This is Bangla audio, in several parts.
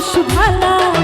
মানুষ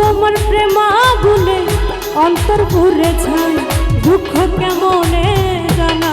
তোমার প্রেমা গুলে অন্তর ভরে ছাই দুঃখ কেমনে জানা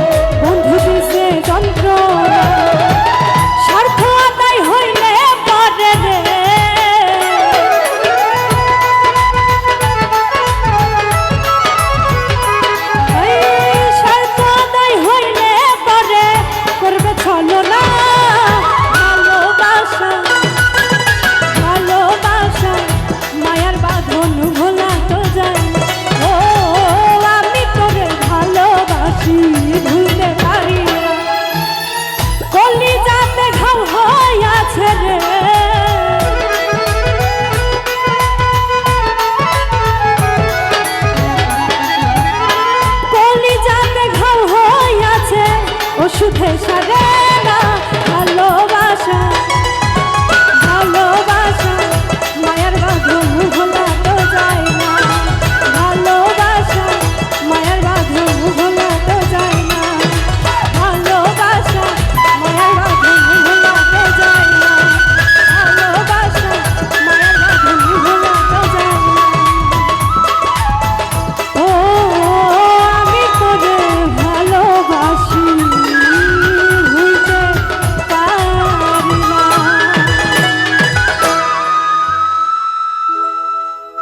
হ্যাঁ, ভেসারে